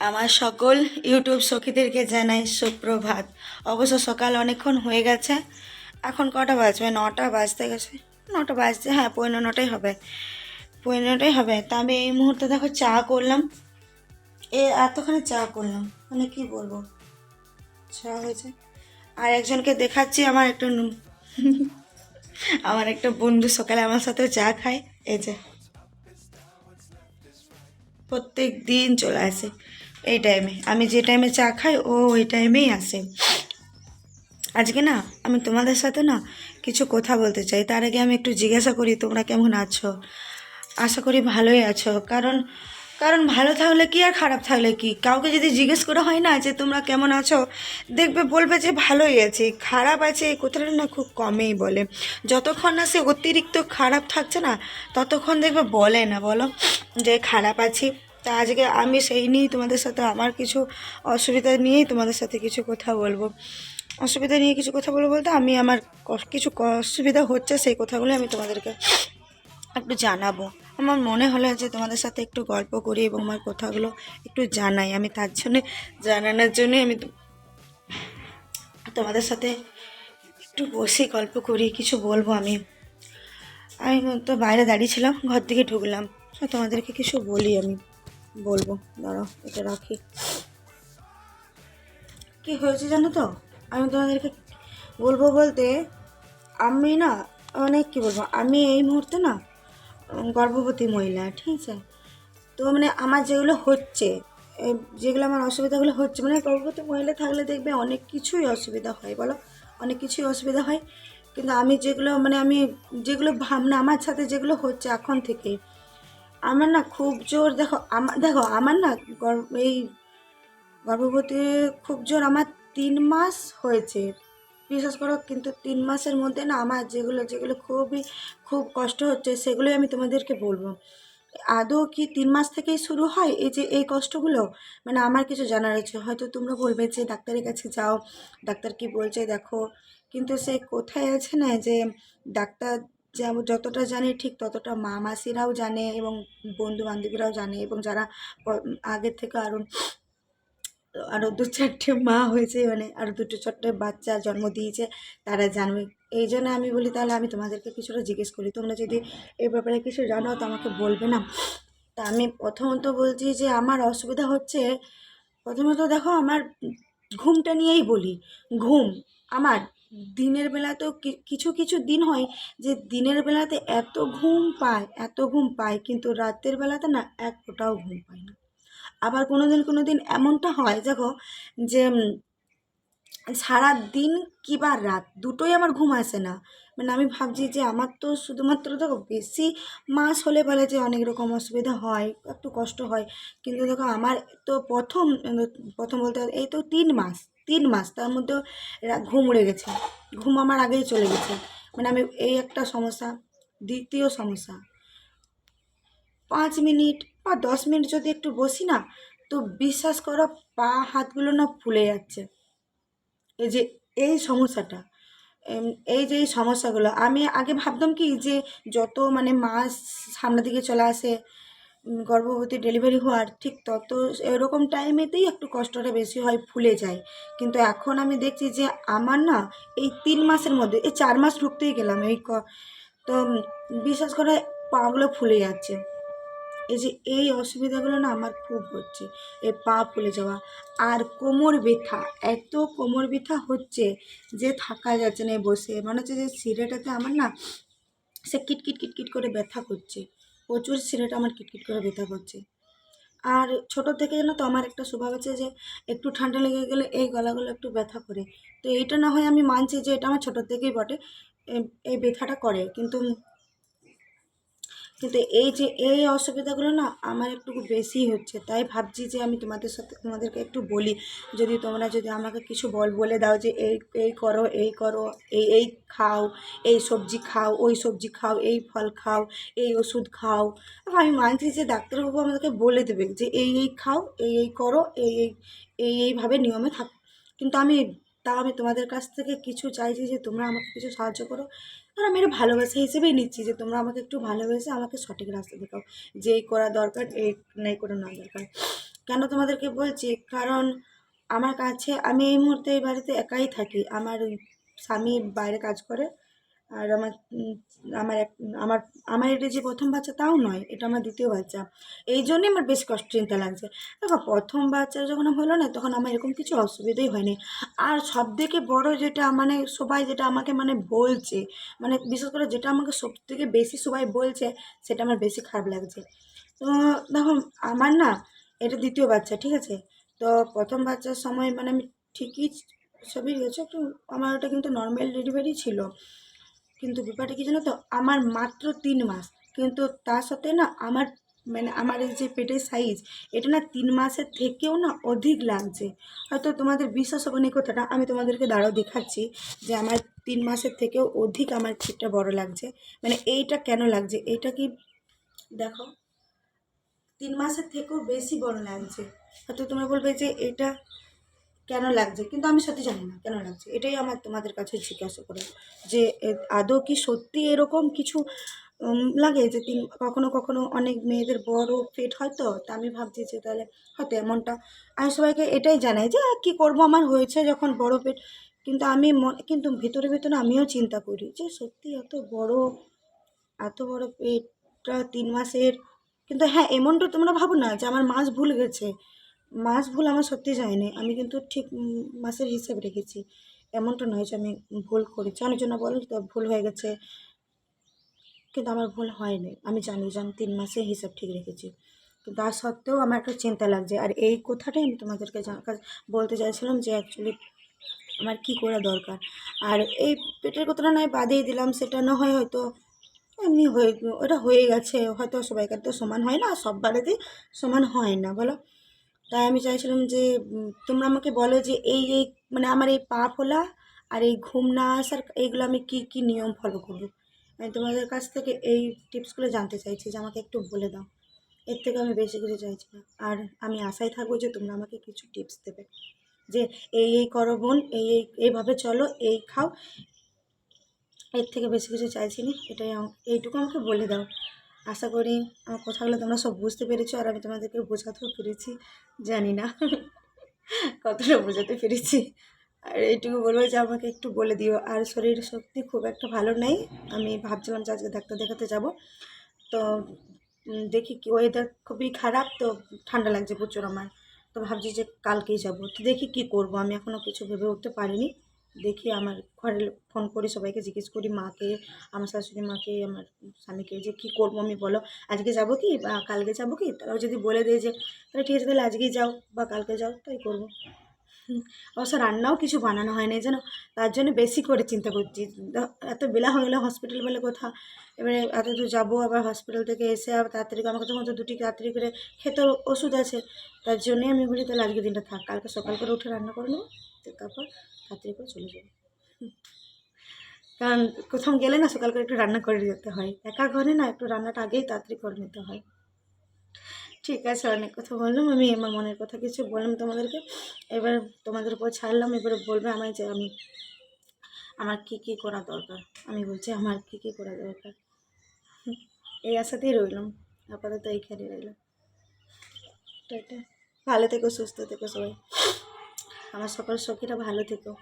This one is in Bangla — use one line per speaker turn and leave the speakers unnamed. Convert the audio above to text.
আমার সকল ইউটিউব সখীদেরকে জানাই সুপ্রভাত। অবশ্য সকাল অনেকক্ষণ হয়ে গেছে। এখন কটা বাজবে? নটা বাজতে গেছে। নটা বাজতে হ্যাঁ পনেরো নটাই হবে। পনেরো নটাই হবে। তা আমি এই মুহূর্তে দেখো চা করলাম। এ এতখানি চা করলাম। মানে কি বলব? চা হয়েছে। আর একজনকে দেখাচ্ছি, আমার একটা আমার একটা বন্ধু সকালে আমার সাথে চা খায়। এই যে। প্রত্যেক দিন চলে আসে। এই টাইমে আমি যে টাইমে চা খাই, ও ওই টাইমেই আসে। আজকে না, আমি তোমাদের সাথে না কিছু কথা বলতে চাই। তার আগে আমি একটু জিজ্ঞাসা করি, তোমরা কেমন আছো? আশা করি ভালোই আছো। কারণ কারণ ভালো থাকলে কি আর খারাপ থাকলে কি? কাউকে যদি জিজ্ঞেস করা হয় না যে তোমরা কেমন আছো, দেখবে বলবে যে ভালোই আছি, খারাপ আছে এই কথাটা না খুব কমেই বলে। যতক্ষণ না সে অতিরিক্ত খারাপ থাকছে না, ততক্ষণ দেখবে বলে না। বলো, যে খারাপ আছি, তা আজকে আমি সেই নিয়েই তোমাদের সাথে আমার কিছু অসুবিধা নিয়েই তোমাদের সাথে কিছু কথা বলব। অসুবিধা নিয়ে কিছু কথা বলব বলতে আমি আমার কিছু অসুবিধা হচ্ছে সেই কথাগুলো আমি তোমাদেরকে একটু জানাব। আমার মনে হলো যে তোমাদের সাথে একটু গল্প করি এবং আমার কথাগুলো একটু জানাই। আমি তার জন্যে জানানোর জন্যই আমি তোমাদের সাথে একটু বসে গল্প করি, কিছু বলব আমি। আমি তো বাইরে দাঁড়িয়েছিলাম ঘর থেকে ঢুকলাম। তোমাদেরকে কিছু বলি আমি, বলব। দাঁড়াও, এটা রাখি। কি হয়েছে জানো তো? আমি তোমাদেরকে বলব বলতে আমি না অনেক কি বলব? আমি এই মুহূর্তে না গর্ভবতী মহিলা, ঠিক আছে? তো মানে আমার যেগুলো হচ্ছে যেগুলো আমার অসুবিধাগুলো হচ্ছে মানে গর্ভবতী মহিলা থাকলে দেখবে অনেক কিছুই অসুবিধা হয়, বলো? অনেক কিছুই অসুবিধা হয়। কিন্তু আমি যেগুলো মানে আমি যেগুলো ভাবনা, আমার সাথে যেগুলো হচ্ছে এখন থেকে, আমার না খুব জোর, দেখো আমার দেখো, আমার না এই গর্ভবতী খুব জোর, আমার তিন মাস হয়েছে। বিশ্বাস করো, কিন্তু তিন মাসের মধ্যে না আমার যেগুলো যেগুলো খুবই, খুব কষ্ট হচ্ছে সেগুলোই আমি তোমাদেরকে বলব। আদৌ কি তিন মাস থেকেই শুরু হয় এই যে, এই কষ্টগুলো? মানে আমার কিছু জানার আছে। হয়তো তোমরা বলবে যে, ডাক্তারের কাছে যাও, ডাক্তার কি বলছে দেখো। কিন্তু সে কোথায় আছে না যে, ডাক্তার যেমন যতটা জানে ঠিক ততটা মা, মাসিরাও জানে এবং বন্ধু বান্ধবীরাও জানে এবং যারা আগের থেকে আরও আরও দু চারটে মা হয়েছে মানে আরও দুটো চারটে বাচ্চা জন্ম দিয়েছে, তারা জানবে। এই জন্য আমি বলি, তাহলে আমি তোমাদেরকে কিছুটা জিজ্ঞেস করি। তোমরা যদি এই ব্যাপারে কিছু জানো, তো আমাকে বলবে না? তা আমি প্রথমত বলছি যে, আমার অসুবিধা হচ্ছে, প্রথমত দেখো, আমার ঘুমটা নিয়েই বলি। ঘুম আমার দিনের বেলাতেও কিছু কিছু দিন হয় যে, দিনের বেলাতে এত ঘুম পায়, এত ঘুম পায়, কিন্তু রাতের বেলাতে না, এক ফোঁটাও ঘুম পায় না। আবার কোনো দিন কোনো দিন এমনটা হয়, দেখো যে সারা দিন কি বা রাত দুটোই আমার ঘুম আসে না। মানে আমি ভাবছি যে, আমার তো শুধুমাত্র দেখো বেশি মাস হলে বলে যে, অনেক রকম অসুবিধা হয়, একটু কষ্ট হয়। কিন্তু দেখো আমার তো প্রথম প্রথম বলতে এই তো তিন মাস তিন মাস তার মধ্যে ঘুম উড়ে গেছে। ঘুম আমার আগেই চলে গেছে। মানে আমি এই একটা সমস্যা, দ্বিতীয় সমস্যা। পাঁচ মিনিট বা দশ মিনিট যদি একটু বসি না, তো বিশ্বাস করো পা হাতগুলো না ফুলে যাচ্ছে। এই যে, এই সমস্যাটা এই যে এই সমস্যাগুলো, আমি আগে ভাবতাম কি যে যত মানে মাস সামনের দিকে চলে আসে গর্ভবতী ডেলিভারি হওয়ার ঠিক তত এরকম টাইমেতেই একটু কষ্টটা বেশি হয়, ফুলে যায়। কিন্তু এখন আমি দেখছি যে আমার না এই তিন মাসের মধ্যে, এই চার মাস ঢুকতেই গেলাম এই তো বিশ্বাস করে পাগুলো ফুলে যাচ্ছে। এই যে এই অসুবিধাগুলো না আমার খুব হচ্ছে। এই পা ফুলে যাওয়া আর কোমর ব্যথা, এত কোমর ব্যথা হচ্ছে যে থাকা যাচ্ছে না বসে। মনে হচ্ছে যে সিরেটাতে আমার না সে কিটকিট কিটকিট করে ব্যথা করছে। প্রচুর সিরেটা আমার কিটকিট করে ব্যথা করছে। আর ছোটো থেকে যেন তো আমার একটা স্বভাব আছে যে একটু ঠান্ডা লেগে গেলে এই গলাগুলো একটু ব্যথা করে। তো এইটা না হয় আমি মানছি যে এটা আমার ছোটোর থেকেই বটে এই ব্যথাটা করে। কিন্তু কিন্তু এই যে, এই অসুবিধাগুলো না আমার একটু বেশি হচ্ছে। তাই ভাবছি যে আমি তোমাদের সাথে, তোমাদেরকে একটু বলি। যদি তোমরা যদি আমাকে কিছু বল, বলে দাও যে এই এই করো এই করো, এই এই খাও, এই সবজি খাও, ওই সবজি খাও, এই ফল খাও, এই ওষুধ খাও। আমি মানছি যে ডাক্তারবাবু আমাদেরকে বলে দেবে যে এই এই খাও, এই এই করো, এই এই এই, এইভাবে নিয়মে থাকো। কিন্তু আমি, তাও আমি তোমাদের কাছ থেকে কিছু চাইছি যে তোমরা আমাকে কিছু সাহায্য করো। আর আমি এটা ভালোবাসা হিসেবেই নিচ্ছি যে তোমরা আমাকে একটু ভালোবেসে আমাকে সঠিক রাস্তা দেখাও। যে এই করা দরকার এই নেই করা না দরকার। কেন তোমাদেরকে বলছি? কারণ আমার কাছে, আমি এই মুহূর্তে এই বাড়িতে একাই থাকি। আমার স্বামী বাইরে কাজ করে আর আমার আমার এক, আমার আমার এটা যে প্রথম বাচ্চা তাও নয়, এটা আমার দ্বিতীয় বাচ্চা। এই জন্যই আমার বেশ কষ্ট, চিন্তা লাগছে। দেখো, প্রথম বাচ্চা যখন হলো না, তখন আমার এরকম কিছু অসুবিধাই হয়নি। আর সব থেকে বড়ো যেটা মানে সবাই যেটা আমাকে মানে বলছে মানে বিশেষ করে যেটা আমাকে সব থেকে বেশি সবাই বলছে, সেটা আমার বেশি খারাপ লাগছে। তো দেখো, আমার না এটা দ্বিতীয় বাচ্চা, ঠিক আছে? তো প্রথম বাচ্চার সময় মানে আমি ঠিকই, সবই গেছে, একটু আমার ওটা কিন্তু নর্মাল ডেলিভারি ছিল। কিন্তু ব্যাপারটা কি জানো তো? আমার মাত্র তিন মাস। কিন্তু তার সাথে না আমার মানে আমার এই যে পেটের সাইজ এটা না তিন মাসের থেকেও না অধিক লাগছে। হয়তো তোমাদের বিশ্বাস হবে না কথাটা, আমি তোমাদেরকে দাঁড়াও দেখাচ্ছি যে আমার তিন মাসের থেকেও অধিক আমার পেটটা বড় লাগছে। মানে এইটা কেন লাগছে? এইটা কি, দেখো, তিন মাসের থেকেও বেশি বড় লাগছে। হয়তো তোমরা বলবে যে এটা কেন লাগছে? কিন্তু আমি সত্যি জানি না কেন লাগছে। এটাই আমার তোমাদের কাছে জিজ্ঞাসা করে। যে আদৌ কি সত্যি এরকম কিছু লাগে যে, তিন, কখনো কখনো অনেক মেয়েদের বড় পেট হয় তো? আমি ভাবছি যে, তাহলে হয়তো এমনটা। আমি সবাইকে এটাই জানাই যে কি করব? আমার হয়েছে যখন বড় পেট। কিন্তু আমি কিন্তু ভিতরে ভিতরে আমিও চিন্তা করি যে, সত্যি এত বড় এত বড় পেটটা তিন মাসের? কিন্তু হ্যাঁ এমনটা তোমরা ভাবো না যে, আমার মাস ভুল গেছে। মাস ভুল আমার সত্যি যায়নি। আমি কিন্তু ঠিক মাসের হিসেব রেখেছি। এমনটা নয় যে আমি ভুল করেছি। অনেকজন বলে তো ভুল হয়ে গেছে, কিন্তু আমার ভুল হয়নি। আমি জানি যে আমি তিন মাসের হিসাব ঠিক রেখেছি। কিন্তু তার সত্ত্বেও আমার একটা চিন্তা লাগছে। আর এই কথাটাই আমি তোমাদেরকে বলতে চাইছিলাম যে অ্যাকচুয়ালি আমার কী করা দরকার। আর এই পেটের কথাটা নয়, বাদেই দিলাম। সেটা না হয় হয়তো এমনি হয়ে, ওটা হয়ে গেছে। হয়তো সবাইকার তো সমান হয় না, সব বাড়িতেই সমান হয় না, বলো? তাই আমি চাইছিলাম যে তোমরা আমাকে বলো যে এই এই মানে আমার এই পা ফোলা আর এই ঘুম না আসার এইগুলো আমি কি কি নিয়ম ফলো করব? আমি তোমাদের কাছ থেকে এই টিপসগুলো জানতে চাইছি যে আমাকে একটু বলে দাও। এর থেকে আমি বেশি কিছু চাইছি না। আর আমি আশায় থাকব যে তোমরা আমাকে কিছু টিপস দেবে। যে এই এই করো বোন, এই এই, এইভাবে চলো, এই খাও। এর থেকে বেশি কিছু চাইছি না। এটাই এইটুকু আমাকে বলে দাও। আশা করি আমার কথাগুলো তোমরা সব বুঝতে পেরেছ আর আমি তোমাদেরকে বোঝাতেও পেরেছি, জানি না। কতটা বোঝাতে পেরেছি। আর এইটুকু বলব যে আমাকে একটু বলে দিও, আর শরীর সত্যি খুব একটা ভালো নেই। আমি ভাবছিলাম যে আজকে ডাক্তার দেখাতে যাব। তো দেখি কি ওয়েদার খুবই খারাপ, তো ঠান্ডা লাগছে প্রচুর আমার। তো ভাবছি যে কালকেই যাব। তো দেখি কি করব, আমি এখনও কিছু ভেবে উঠতে পারিনি। দেখি আমার ঘরে ফোন করি সবাইকে জিজ্ঞেস করি, মাকে, আমার শাশুড়ি মাকে, আমার স্বামীকে যে কী করব আমি বলো। আজকে যাব কি বা কালকে যাব কি? তারাও যদি বলে দেয় যে, তাহলে ঠিক আছে, তাহলে আজকেই যাও বা কালকে যাও, তাই করব। অবশ্য রান্নাও কিছু বানানো হয় না যেন তার জন্য বেশি করে চিন্তা করছি। এত বেলা হয়ে গেলে হসপিটাল বলে কথা, এবারে এত দূর যাব, আবার হসপিটাল থেকে এসে আবার তাড়াতাড়ি আমাকে তখন তো দুটি তাড়াতাড়ি করে খেতে ওষুধ আছে, তার জন্যই আমি বলি তাহলে আজকে দিনটা থাক, কালকে সকাল করে উঠে রান্না করে নেব। তো তারপর তাড়াতাড়ি করে চলে যাব। কারণ কোথাও গেলে না সকাল করে একটু রান্না করে যেতে হয়। একা ঘরে না একটু রান্নাটা আগেই তাড়াতাড়ি করে নিতে হয়। ঠিক আছে, অনেক কথা বললাম। আমি আমার মনের কথা কিছু বললাম তোমাদেরকে। এবার তোমাদের উপর ছাড়লাম, এবারে বলবে আমায় যে আমি, আমার কী কী করা দরকার? আমি বলছি আমার কী কী করা দরকার? এই আশাতেই রইলাম। আপাতত এইখানে রইলাম। ভালো থেকো, সুস্থ থেকো সবাই। আমার সকল সখীরা ভালো থেকো।